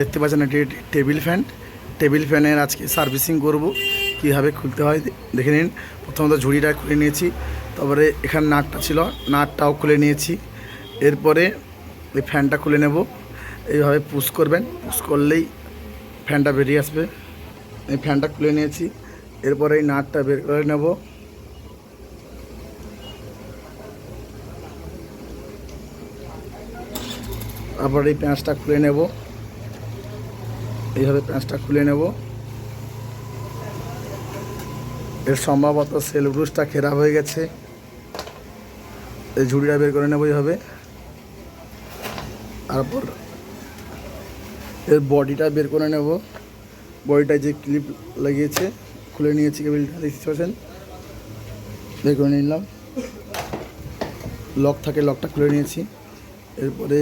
দেখতে পাচ্ছেন এটি টেবিল ফ্যান। টেবিল ফ্যানের আজকে সার্ভিসিং করব, কীভাবে খুলতে হয় দেখে নিন। প্রথমত ঝুড়িটা খুলে নিয়েছি, তারপরে এখানে নাটটা ছিল, নাটটাও খুলে নিয়েছি। এরপরে এই ফ্যানটা খুলে নেব। এইভাবে পুশ করবেন, পুশ করলেই ফ্যানটা বেরিয়ে আসবে। এই ফ্যানটা খুলে নিয়েছি, এরপরে এই নাটটা বের করে নেব। তারপরে এই প্যাঁচটা খুলে নেব। এইভাবে প্যাঁচটা খুলে নেব। এর সম্ভবত সেল ব্রুশটা খারাপ হয়ে গেছে। এই ঝুড়িটা বের করে নেব এইভাবে। তারপর এর বডিটা বের করে নেব। বডিটা যে ক্লিপ লাগিয়েছে, খুলে নিয়েছি কেবিলটা দেখতে পাচ্ছেন? বের করে নিলাম। লক থাকে লকটা খুলে নিয়েছি। এরপরে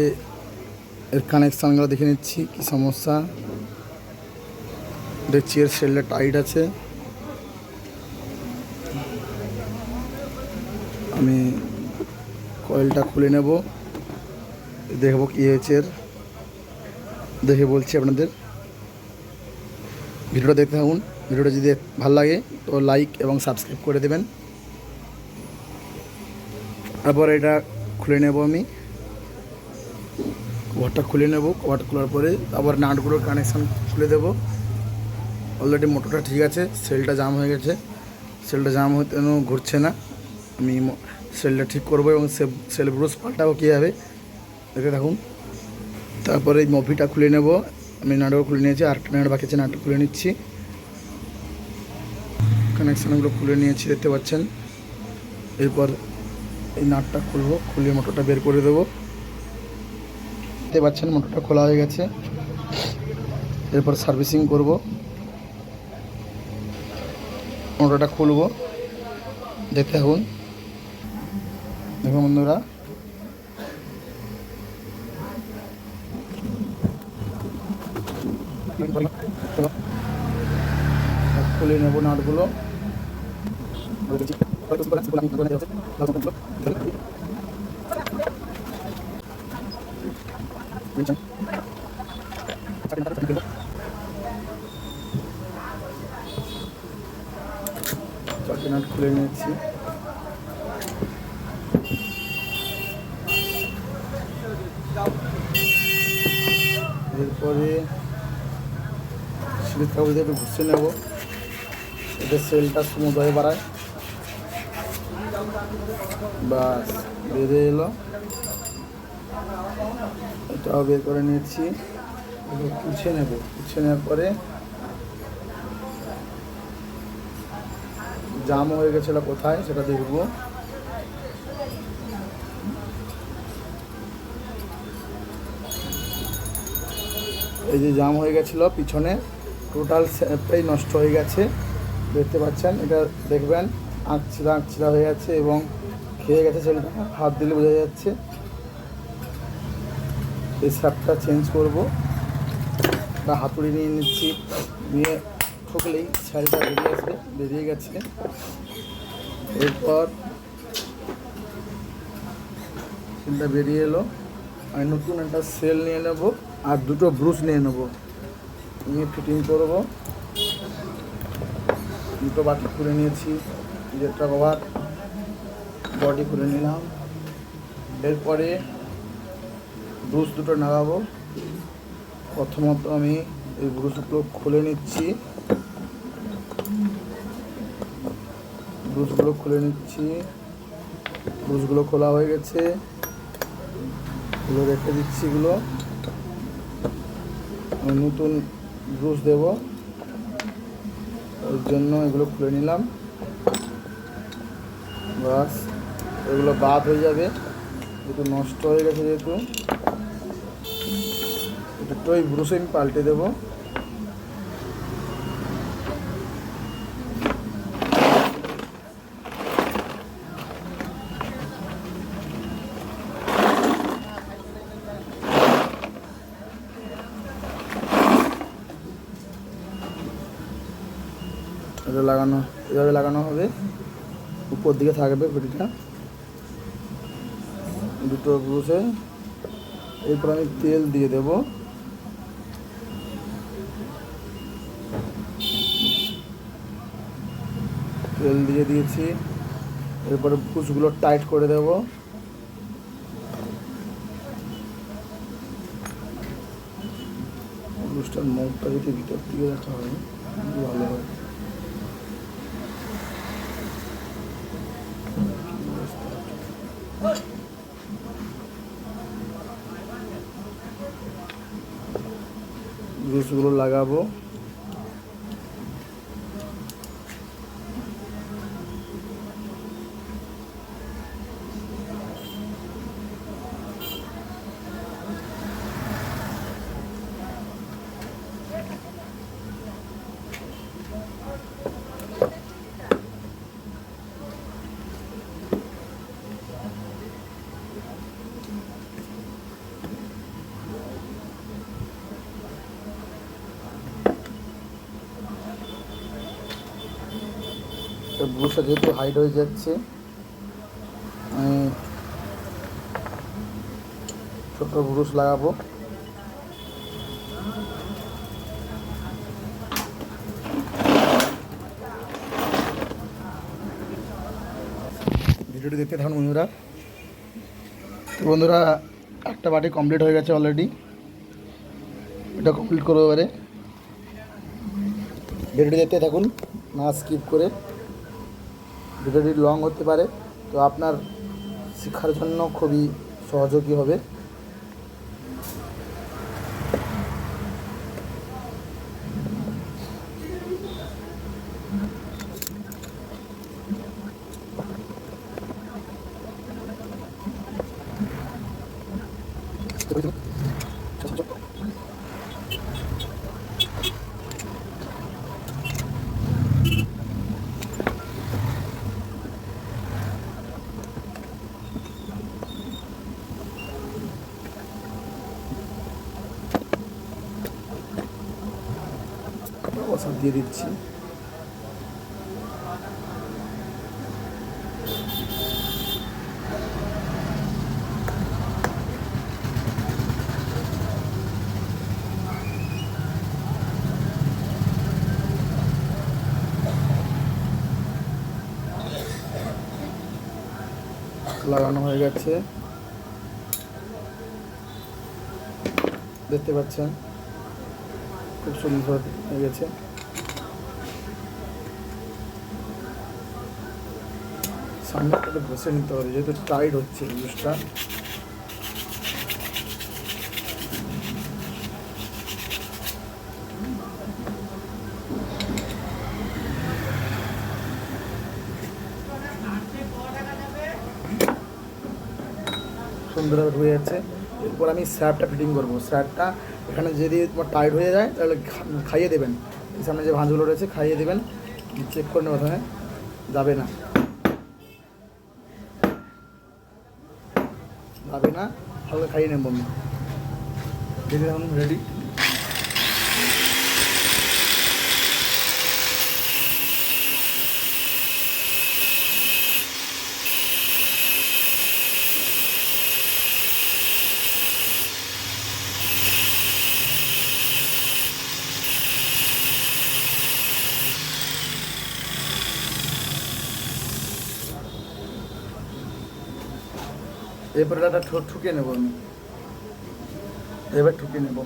এর কানেকশানগুলো দেখে নিচ্ছি, কী সমস্যা। দেখছি এর সেলটা টাইট আছে। আমি কয়েলটা খুলে নেব। দেখব কী হয়েছে এর। দেখে বলছি আপনাদের। ভিডিওটা দেখতে থাকুন। ভিডিওটা যদি ভালো লাগে তো লাইক এবং সাবস্ক্রাইব করে দেবেন। তারপর এটা খুলে নেব আমি। কভারটা খুলে নেব। কভারটা খোলার পরে আবার নাটগুলোর কানেকশান খুলে দেব। অলরেডি মোটরটা ঠিক আছে সেলটা জাম হয়ে গেছে। সেলটা জাম হতে ঘুরছে না। আমি সেলটা ঠিক করব এবং সেল ব্রুশ পাল্টাবো কীভাবে? দেখে থাকুন। তারপরে এই মফিটা খুলে নেব। আমি নাটক খুলে নিয়েছি আরেকটা নাট বাকি আছে, নাটক খুলে নিচ্ছি। কানেকশানগুলো খুলে নিয়েছি, দেখতে পাচ্ছেন। এরপর এই নাটটা খুলবো, খুলে মোটরটা বের করে দেবো। দেখতে পাচ্ছেন মোটরটা খোলা হয়ে গেছে। এরপর সার্ভিসিং করব। মোটরটা খুলবো। দেখতে থাকুন। দেখুন বন্ধুরা। খুলে নেব নাটগুলো। নাট খুলে নিয়েছি। এরপরে সিলিপ কাগজ একটু ঘুষে নেব। এতে সেলটা স্মুথ হয়ে বাড়ায়। বাস বেরিয়ে এলো। এটাও বের করে নিয়েছি। এবার কুছে নেব। কুছে নেওয়ার পরে জাম হয়ে গেছিল কোথায়, সেটা দেখব। এই যে জাম হয়ে গেছিল পিছনে টোটাল স্যাপটাই নষ্ট হয়ে গেছে, দেখতে পাচ্ছেন, এটা দেখবেন আঁকছিলা আঁকছিলা হয়ে যাচ্ছে এবং খেয়ে গেছে সেলটা হাত দিলে বোঝা যাচ্ছে। এই স্যাপটা চেঞ্জ করব হাতুড়ি নিয়ে নিচ্ছি, নিয়ে ঠুকলেই শাড়িটা বেরিয়ে আসবে, বেরিয়ে গেছে। এরপর সেলটা বেরিয়ে এলো। আমি নতুন একটা সেল নিয়ে নেব আর দুটো ব্রুশ নিয়ে নেব। নিয়ে ফিটিং করব। দুটো বাটি খুলে নিয়েছি, যেটা কভার বডি খুলে নিলাম। এরপরে ব্রুশ দুটো লাগাবো প্রথমত আমি এই ব্রুশগুলো খুলে নিচ্ছি। ব্রুশগুলো খুলে নিচ্ছি। ব্রুশগুলো খোলা হয়ে গেছে। এগুলো রেখে দিচ্ছি এগুলো। নতুন ব্রুশ দেব। ওর জন্য এগুলো খুলে নিলাম। বাস এগুলো বাদ হয়ে যাবে। যেহেতু নষ্ট হয়ে গেছে যেহেতু। দুটো ওই ব্রুশ আমি পাল্টে দেবো। এটা লাগানো, এভাবে লাগানো হবে। উপর দিকে থাকবে ঘটিটা দুটো ঘুষে এরপর আমি তেল দিয়ে দেব। তেল দিয়ে দিয়েছি। এরপরে ভুষগুলো টাইট করে দেব। ভুষটার মুখটা যদি ভিতর দিকে রাখা হয় ভালো হয়। জুসগুলো লাগাবো। তো যেহেতু হাইট হয়ে যাচ্ছে, আমি ছোট ব্রুশ লাগাবো। ভিডিওটি দেখতে থাকুন বন্ধুরা। তো বন্ধুরা, একটা বাটি কমপ্লিট হয়ে গেছে অলরেডি এটা কমপ্লিট করব এবারে। ভিডিওটি দেখতে থাকুন, না স্কিপ করে। ভিডিওটি লং হতে পারে। তো আপনার শিক্ষার জন্য খুবই সহযোগী হবে। ওসব দিয়ে দিচ্ছি। লাগানো হয়ে গেছে। দেখতে পাচ্ছেন? খুব সুন্দর হয়ে গেছে। সামনেটাতে বসে নিতে হবে, যেহেতু টাইট হচ্ছে জিনিসটা। সুন্দরভাবে হয়ে যাচ্ছে এরপর আমি স্যাপটা ফিটিং করব। স্যাপটা এখানে যদি তোমার টাইট হয়ে যায়, তাহলে খাইয়ে দেবেন। সামনে যে ভাঁজগুলো রয়েছে, খাইয়ে দেবেন। চেক করে নেবেন প্রথমে। যাবে না। যাবে না, তাহলে খাইয়ে নেব আমি। রেডি এরপরে দাদা, ঠো- ঠুকে নেব আমি। এবার ঠুকে নেব।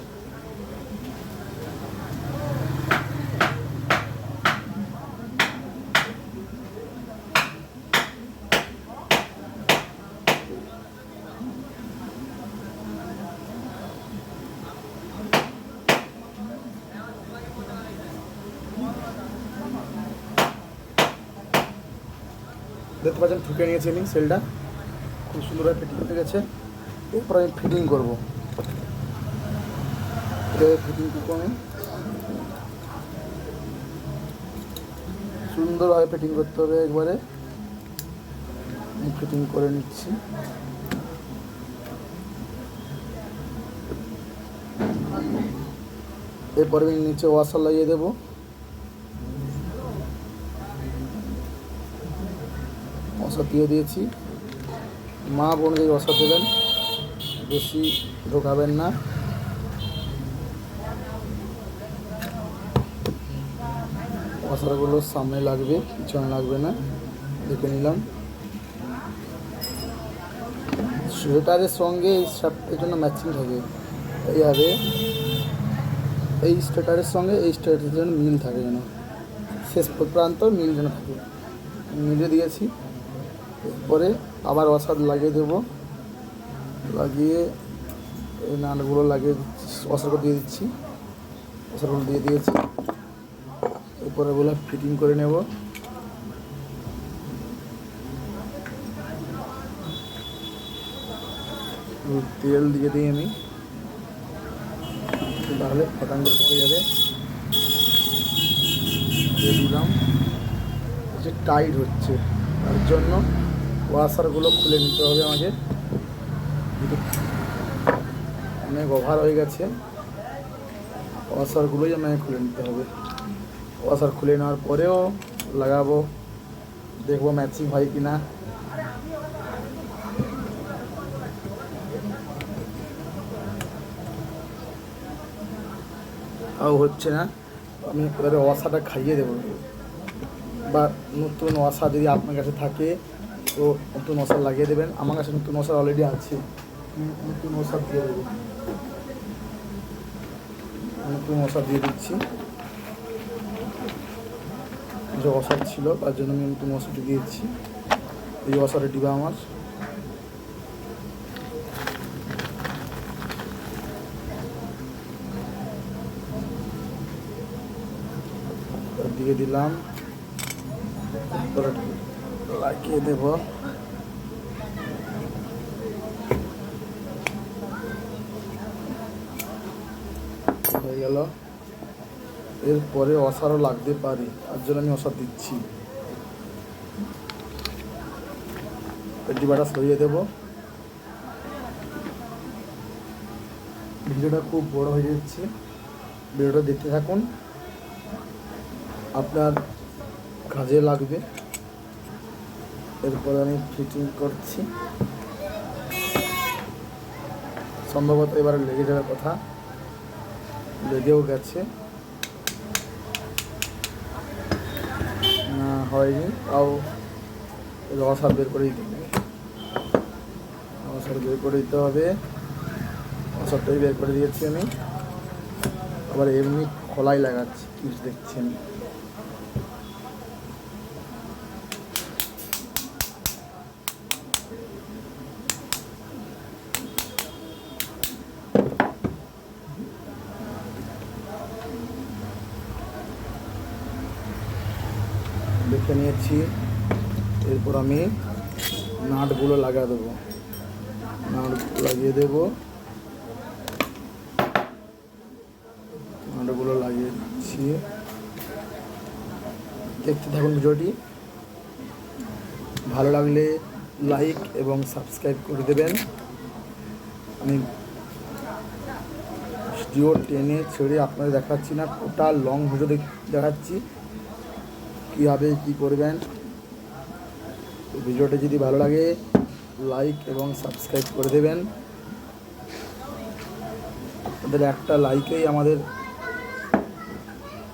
দেখতে পাচ্ছেন ঠুকে নিয়েছি আমি সেলটা। খুব সুন্দরভাবে ফিটিং হয়ে গেছে। এরপর আমি ফিটিং করব। ফিটিং করব আমি। সুন্দরভাবে ফিটিং করতে হবে একবারে। ফিটিং করে নিচ্ছি। এরপরে আমি নিচে ওয়াশার লাগিয়ে দেবো। ওয়াশার দিয়ে দিয়েছি। মা বোনদের ওয়াশার দেবেন বেশি ঢোকাবেন না। মশলাগুলো সামনে লাগবে, পিছনে লাগবে না। দেখে নিলাম। সোয়েটারের সঙ্গে এই শার্টের জন্য ম্যাচিং থাকে। এইভাবে এই সোয়েটারের সঙ্গে এই সোয়েটারের জন্য মিল থাকে যেন। শেষ প্রান্ত মিল যেন থাকে। মিলে দিয়েছি। এরপরে আবার অসাদ লাগিয়ে দেবো। লাগিয়ে এই নাটগুলো লাগিয়ে অসারগুলো দিয়ে দিচ্ছি। অসারগুলো দিয়ে দিয়েছি। এরপরে ওগুলো ফিটিং করে নেব। তেল দিয়ে দিই আমি। তাহলে পটাঙ্গ ঢুকে যাবে। দিলাম। টাইট হচ্ছে, তার জন্য ওয়াশারগুলো খুলে নিতে হবে আমাকে। অনেক ওভার হয়ে গেছে। ওয়াশারগুলোই আমাকে খুলে নিতে হবে। ওয়াশার খুলে নেওয়ার পরেও লাগাবো। দেখব ম্যাচিং হয় কি না। তাও হচ্ছে না। আমি এবারে ওয়াশাটা খাইয়ে দেবো। বা নতুন ওয়াশা যদি আপনার কাছে থাকে তো নতুন মশলা লাগিয়ে দেবেন। আমার কাছে নতুন মশলা অলরেডি আছে। নতুন মশলা দিয়ে দেবো। নতুন মশলা দিয়ে দিচ্ছি। যে অসার ছিল, তার জন্য আমি নতুন মশলাটি দিয়েছি। এই অসারের ডিবা আমার। দিয়ে দিলাম। লাগিয়ে দেব। হয়ে গেল। এরপরে অসারও লাগতে পারে, তার জন্য আমি অসার দিচ্ছি। ডিবাটা সরিয়ে দেব। ভিডিওটা খুব বড় হয়ে যাচ্ছে। ভিডিওটা দেখতে থাকুন। আপনার কাজে লাগবে। এরপর আমি ফিটিং করছি। সম্ভবত এবার লেগে যাওয়ার কথা। লেগেও গেছে। না, হয়নি। তাও রসার বের করে দিতে হবে রসার বের করে দিতে হবে। রসারটাই বের করে দিয়েছি আমি। আবার এমনি খোলাই লাগাচ্ছি। কি দেখছেন? দেখে নিয়েছি। এরপর আমি নাটগুলো লাগা দেবো। নাট লাগিয়ে দেবো। নাটগুলো লাগিয়েছি। দেখতে থাকুন ভিডিওটি। ভালো লাগলে লাইক এবং সাবস্ক্রাইব করে দেবেন। আমি ভিডিও টেনে ছেড়ে আপনাদের দেখাচ্ছি না টোটাল লং ভিডিও দেখাচ্ছি। কীভাবে কী করবেন? ভিডিওটা যদি ভালো লাগে, লাইক এবং সাবস্ক্রাইব করে দেবেন। আপনাদের একটা লাইকেই আমাদের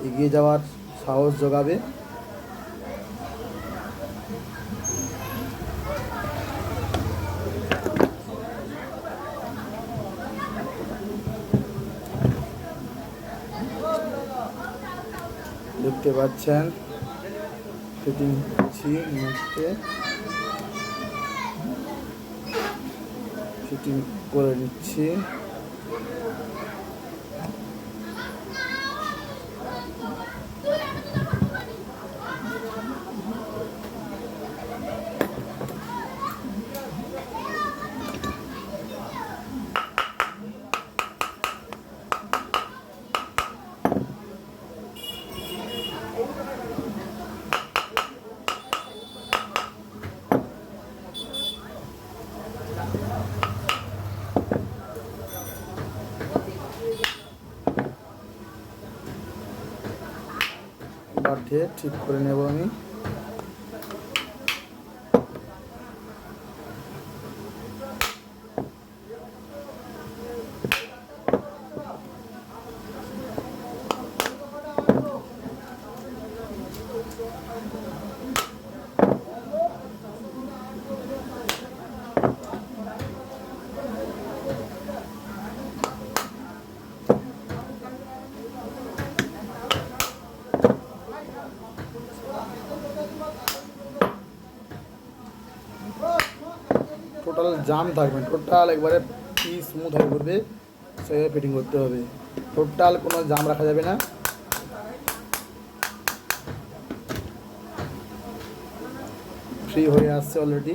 এগিয়ে যাওয়ার সাহস যোগাবে। দেখতে পাচ্ছেন। ফিটিং করছি মুখতে ফিটিং করে নিচ্ছি। পাঠিয়ে ঠিক করে নেব আমি। জাম থাকবে। টোটাল একবারে পি স্মুথ হয়ে পড়বে সেভাবে ফিটিং করতে হবে। টোটাল কোনো জাম রাখা যাবে না। ফ্রি হয়ে আসছে অলরেডি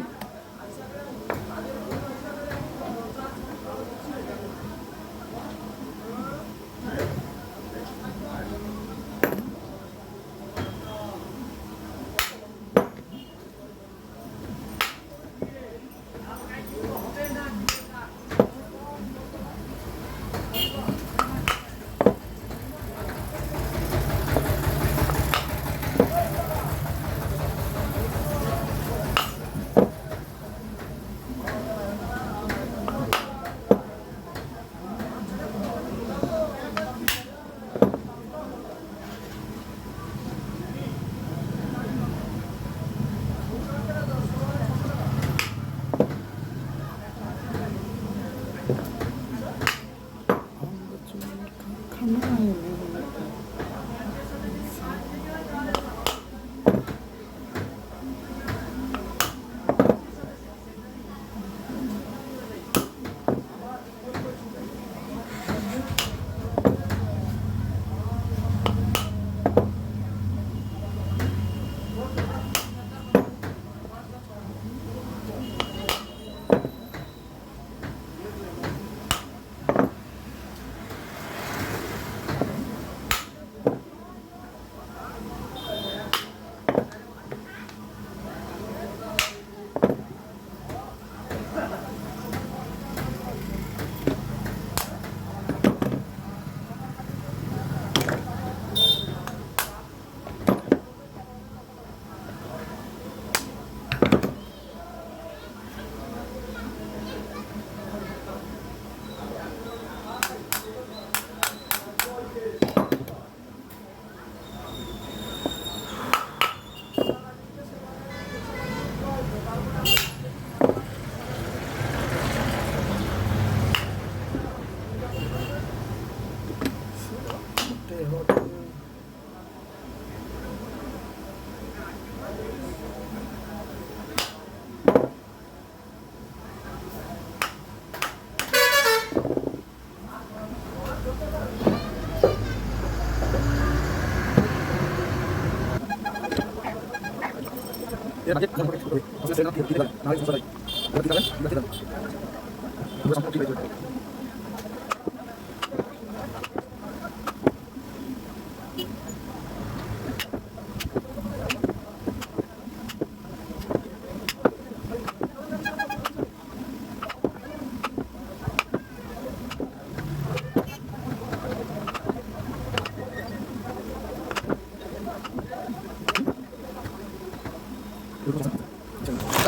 なるほど。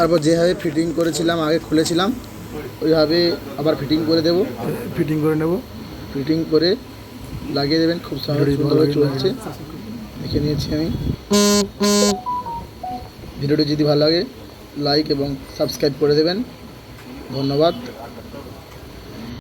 তারপর যেভাবে ফিটিং করেছিলাম আগে খুলেছিলাম ওইভাবে আবার ফিটিং করে দেব। ফিটিং করে নেব। ফিটিং করে লাগিয়ে দেবেন খুব সুন্দরভাবে চলছে। দেখে নিয়েছি আমি। ভিডিওটি যদি ভালো লাগে লাইক এবং সাবস্ক্রাইব করে দেবেন। ধন্যবাদ।